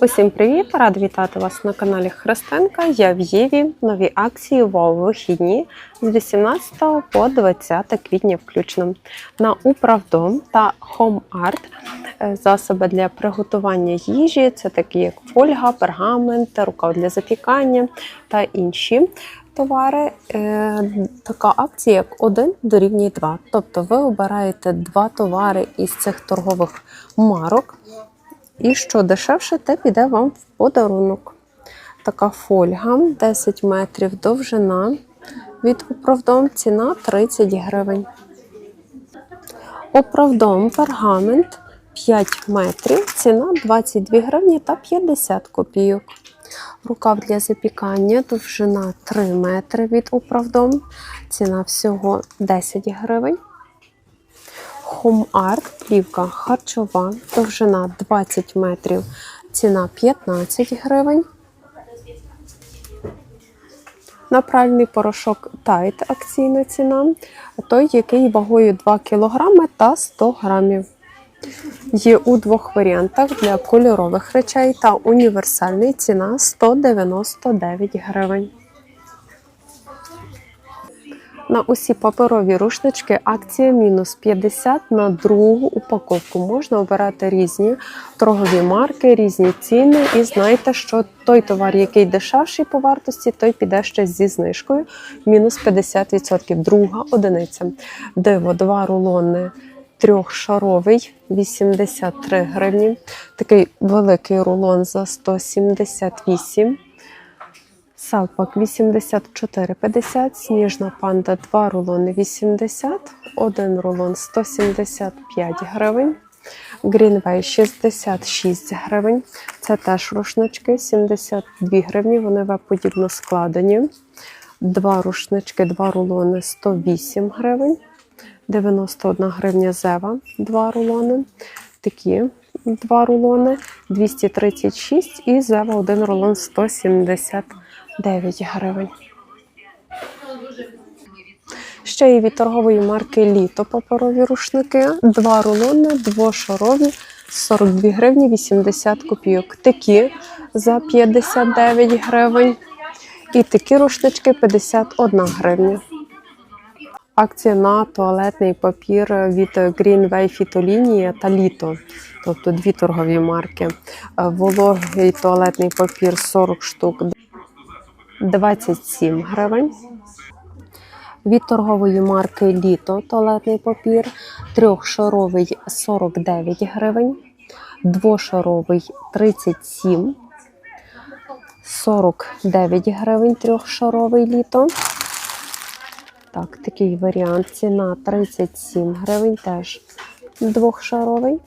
Усім привіт! Рад вітати вас на каналі Христинка. Я в Єві. Нові акції ВОВ вихідні з 18 по 20 квітня включно. На Управдом та Home Art е, засоби для приготування їжі. Це такі як фольга, пергамент, рукав для запікання та інші. Товари, Е, така акція, як 1 дорівнює 2. Тобто ви обираєте два товари із цих торгових марок, і що дешевше, те піде вам в подарунок. Така фольга 10 метрів довжина. Від оправдом ціна 30 гривень. Оправдом пергамент 5 метрів, ціна 22 гривні та 50 копійок. Рукав для запікання, довжина 3 метри від управдом, ціна всього 10 гривень. Art, плівка харчова, довжина 20 метрів, ціна 15 гривень. На пральний порошок Tide акційна ціна, той, який вагою 2 кг та 100 грамів. Є у двох варіантах для кольорових речей та універсальний ціна 199 гривень. На усі паперові рушнички акція мінус 50 на другу упаковку. Можна обирати різні торгові марки, різні ціни. І знайте, що той товар, який дешевший по вартості, той піде ще зі знижкою мінус 50%. Друга одиниця. Диво, два рулони. Трьохшаровий 83 гривні. Такий великий рулон за 178 Салпак 84,50, сніжна панда 2 рулони 80, один рулон 175 гривень. Грінвей 66 гривень. Це теж рушнички 72 гривні. Вони веб-подібно складені. Два рушнички, два рулони 108 гривень. 91 гривня зева, два рулони. Такі два рулони 236 і зева один рулон 170 9 гривень. Ще є від торгової марки Літо паперові рушники. Два рулони, двошарові, 42 гривні 80 копійок. Такі за 59 гривень. І такі рушнички 51 гривня. Акція на туалетний папір від Greenway Фітолінія та Літо, тобто дві торгові марки. Вологий туалетний папір 40 штук 27 гривень. Від торгової марки Літо туалетний папір, трьохшаровий 49 гривень, двошаровий 37, 49 гривень трьохшаровий літо. Так, такий варіант. Ціна 37 гривень, теж двохшаровий.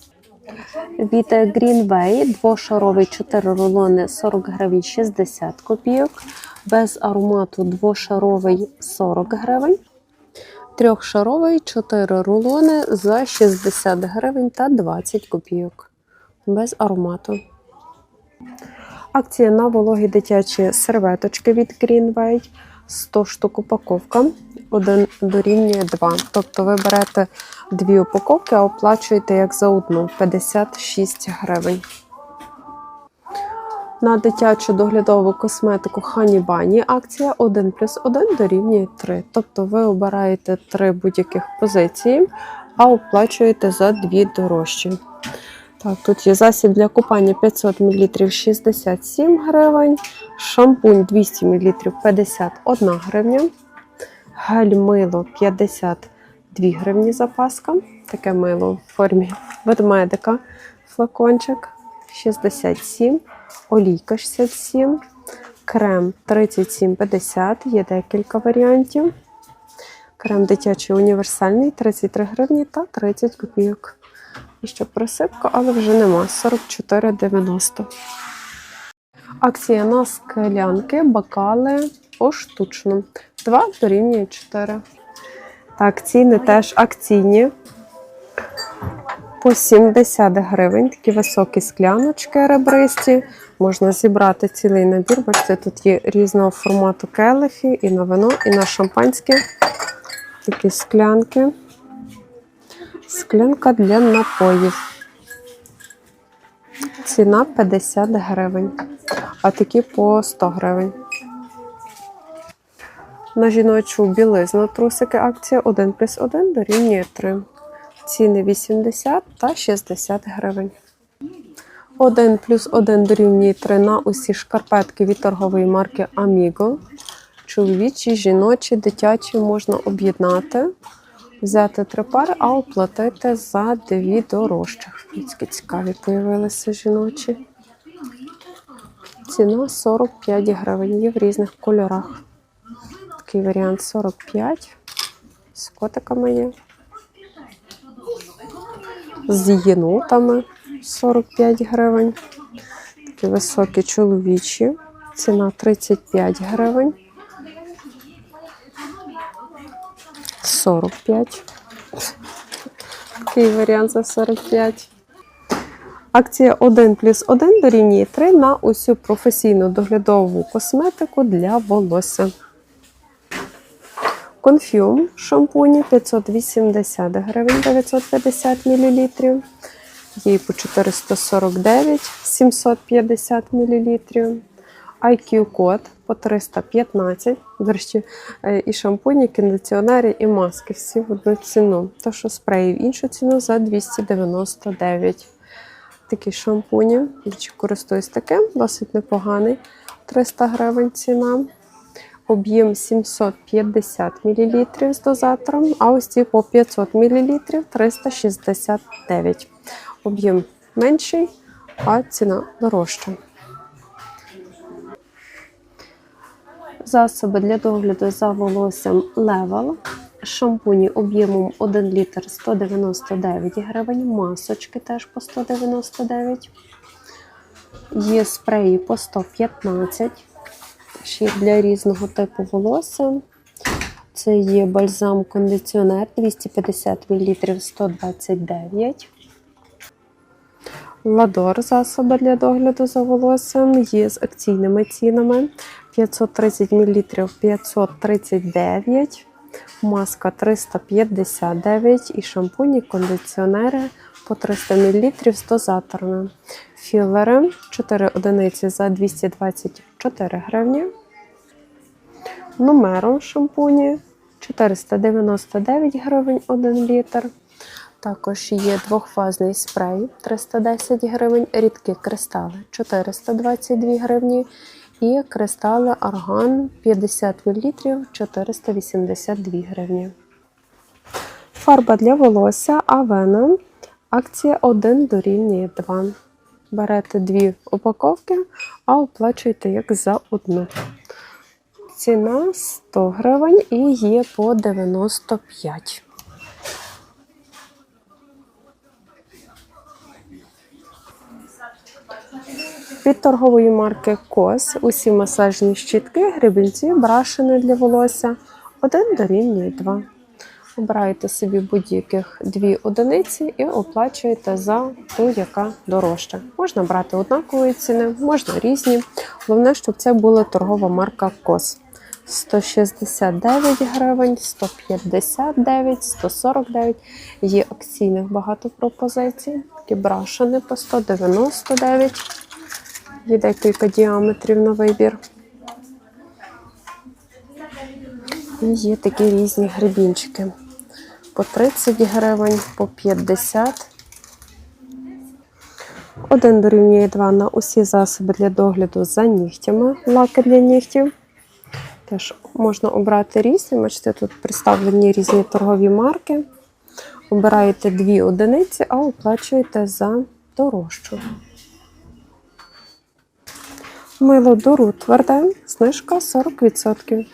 Від Greenway двошаровий 4 рулони 40 гривень 60 копійок. Без аромату двошаровий 40 гривень. Трьохшаровий 4 рулони за 60 гривень та 20 копійок. Без аромату. Акція на вологі дитячі серветочки від Greenway. 100 штук упаковка. Один дорівнює 2. Тобто ви берете дві упаковки, а оплачуєте як за одну 56 гривень. На дитячу доглядову косметику Хані Бані акція 1 плюс 1 дорівнює 3. Тобто ви обираєте три будь-яких позиції, а оплачуєте за дві дорожчі. Так, тут є засіб для купання 500 мл 67 гривень, шампунь 200 мл 51 гривня, гель мило 52 гривні запаска. Таке мило в формі ведмедика, флакончик 67, олійка 67, крем 37,50, є декілька варіантів. Крем дитячий універсальний 33 гривні та 30 копійок. І ще присипка, але вже нема 44,90. Акція на склянки, бокали поштучно. 2 дорівнює 4. Так, ціни теж акційні. По 70 гривень. Такі високі скляночки ребристі. Можна зібрати цілий набір. Бачите, тут є різного формату келихи і на вино, і на шампанське. Такі склянки. Склянка для напоїв. Ціна 50 гривень, а такі по 100 гривень. На жіночу білизну трусики акція 1 плюс 1 дорівнює 3. Ціни 80 та 60 гривень. 1 плюс 1 дорівнює 3 на усі шкарпетки від торгової марки Amigo. Чоловічі, жіночі, дитячі можна об'єднати, взяти три пари, а оплатити за дві дорожчих. Такі цікаві появилися жіночі. Ціна 45 гривень. Є в різних кольорах. Такий варіант 45. З котиками є. З єнотами 45 гривень. Такі високі чоловічі. Ціна 35 гривень. 45. Такий варіант за 45. Акція 1 плюс 1 дорівнює 3 на усю професійну доглядову косметику для волосся. Конфюм шампуні 580 гривень 950 мл. І по 449 750 мл. IQ код по 315. До речі, е, і шампуні, і кондиціонери, і маски всі в одну ціну. То, що спреї в іншу ціну за 299. Такі шампуні. Речі, користуюсь таким, досить непоганий. 300 гривень ціна. Об'єм 750 мл з дозатором, а ось ці по 500 мл 369. Об'єм менший, а ціна дорожча. Засоби для догляду за волоссям Level. Шампуні об'ємом 1 літр 199 гривень, масочки теж по 199. Є спреї по 115 ще для різного типу волосся. Це є бальзам-кондиціонер 250 мл 129. Ладор засоби для догляду за волоссям є з акційними цінами 530 мл 539, маска 359 і шампуні, кондиціонери по 300 мл з дозаторами. Філери 4 одиниці за 224 гривні. Нумером шампуні 499 гривень 1 літр. Також є двохфазний спрей 310 гривень, рідкі кристали 422 гривні. І кристали арган 50 мл 482 гривні. Фарба для волосся Авена. Акція 1 дорівнює 2. Берете дві упаковки, а оплачуєте як за одну. Ціна 100 гривень і є по 95. Від торгової марки Кос усі масажні щітки, гребінці, брашини для волосся 1 дорівнює 2. Обираєте собі будь-яких дві одиниці і оплачуєте за ту, яка дорожча. Можна брати однакової ціни, можна різні. Головне, щоб це була торгова марка Кос. 169 гривень, 159, 149. Є акційних багато пропозицій. Такі брашини по 199. Є декілька діаметрів на вибір. І є такі різні грибінчики. По 30 гривень, по 50. Один дорівнює 2 на усі засоби для догляду за нігтями, лаки для нігтів. Теж можна обрати різні. Бачите, тут представлені різні торгові марки. Обираєте дві одиниці, а оплачуєте за дорожчу. Мило дуру тверде, знижка 40%.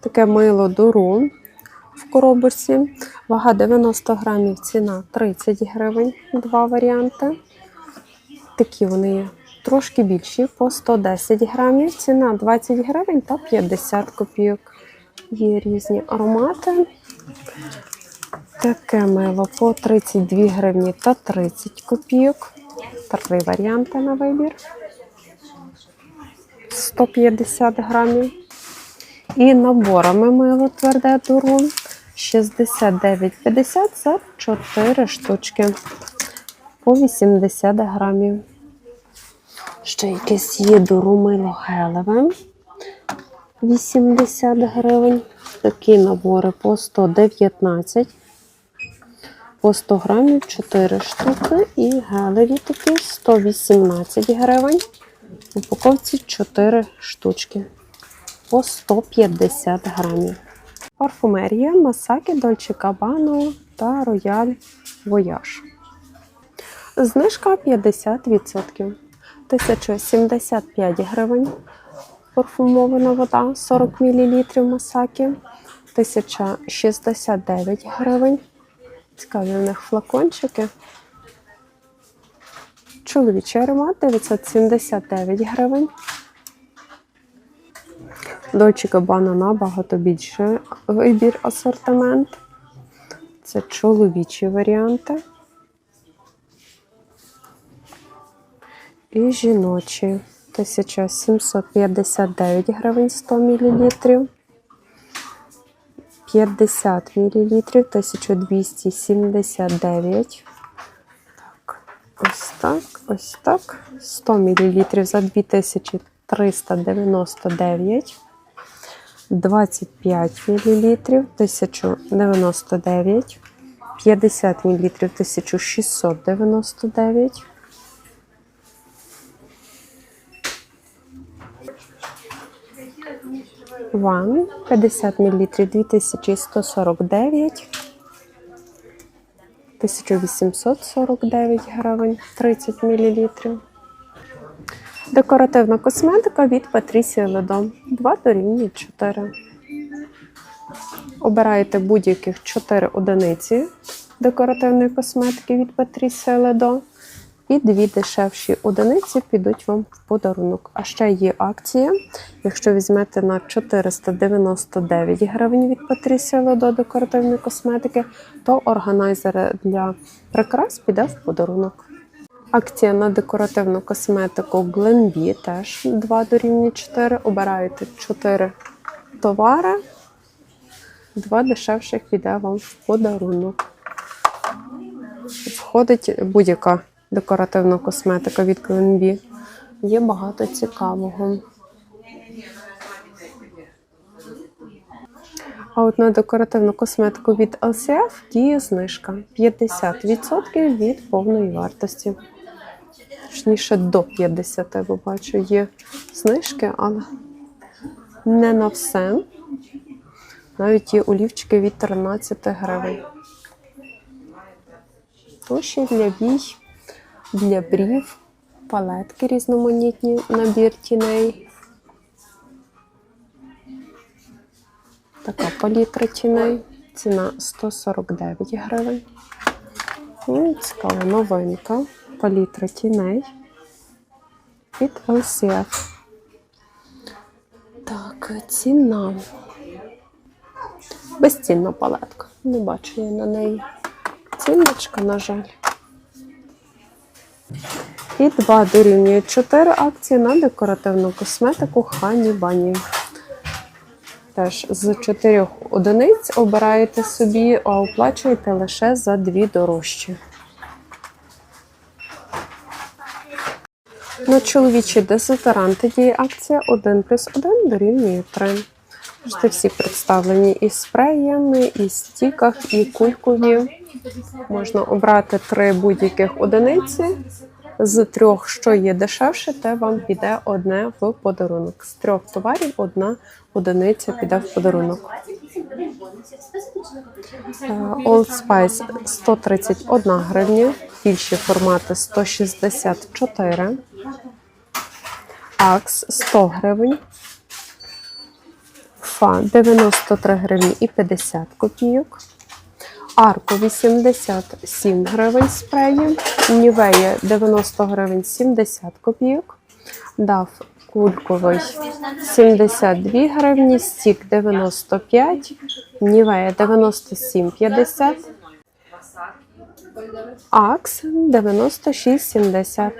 Таке мило дуру в коробочці. Вага 90 грамів, ціна 30 гривень. Два варіанти. Такі вони є. Трошки більші, по 110 грамів. Ціна 20 гривень та 50 копійок. Є різні аромати. Таке мило по 32 гривні та 30 копійок. Три варіанти на вибір. 150 грамів. І наборами мило тверде дуру. 69,50 за 4 штучки по 80 грамів. Ще якесь є дурумило гелеве 80 гривень. Такі набори по 119. По 100 грамів 4 штуки. І гелеві такі 118 гривень. Упаковці 4 штучки по 150 грамів. Парфумерія Масакі Дольче Кабано та Рояль Вояж. Знижка 50%. 1075 гривень. Парфумована вода 40 мл Масакі. 1069 гривень. Цікаві у них флакончики. Чоловічий аромат 979 гривень. Дольче Gabbana набагато більше вибір асортимент. Це чоловічі варіанти. І жіночі 1759 гривень 100 мл. 50 мл 1279. Так, ось так, ось так. 100 мл за 2399. 25 мл 1099. 50 мл 1699. Ван 50 мл 2149. 1849 гривень 30 мл. Декоративна косметика від Patricia Ледом. 2 дорівнює 4. Обираєте будь-яких 4 одиниці декоративної косметики від Patricia Ледо. І дві дешевші одиниці підуть вам в подарунок. А ще є акція. Якщо візьмете на 499 гривень від Patricia Ледо декоративної косметики, то органайзер для прикрас піде в подарунок. Акція на декоративну косметику Glenbee теж 2 дорівнює 4. Обираєте 4 товари, 2 дешевших піде вам в подарунок. Входить будь-яка декоративна косметика від Glenbee. Є багато цікавого. А от на декоративну косметику від LCF діє знижка 50% від повної вартості. Точніше, до 50, бо бачу, є знижки, але не на все. Навіть є олівчики від 13 гривень. Туші для вій, для брів, палетки різноманітні, набір тіней. Така палітра тіней. Ціна 149 гривень. Ну, цікава новинка. Палітра тіней від LCF. Так, ціна. Безцінна палетка. Не бачу я на неї. Цінничка, на жаль. І 2 дорівнює 4 акції на декоративну косметику Хані Бані. Теж з 4 одиниць обираєте собі, а оплачуєте лише за 2 дорожчі. На чоловічі дезодоранти діє акція 1 плюс 1 дорівнює 3. Бачите, всі представлені і спреями, і стіках, і кулькові. Можна обрати три будь-яких одиниці. З трьох, що є дешевше, те вам піде одне в подарунок. З трьох товарів одна одиниця піде в подарунок. Е, Old Spice 131 гривня, більші формати 164. Axe 100 гривень. Фа 93 гривні і 50 копійок. Арко 87 гривень спреї. Нівея 90 гривень 70 копійок. Дав кульковий 72 гривні, стік 95, Нівея 97,50. Акс 96,70.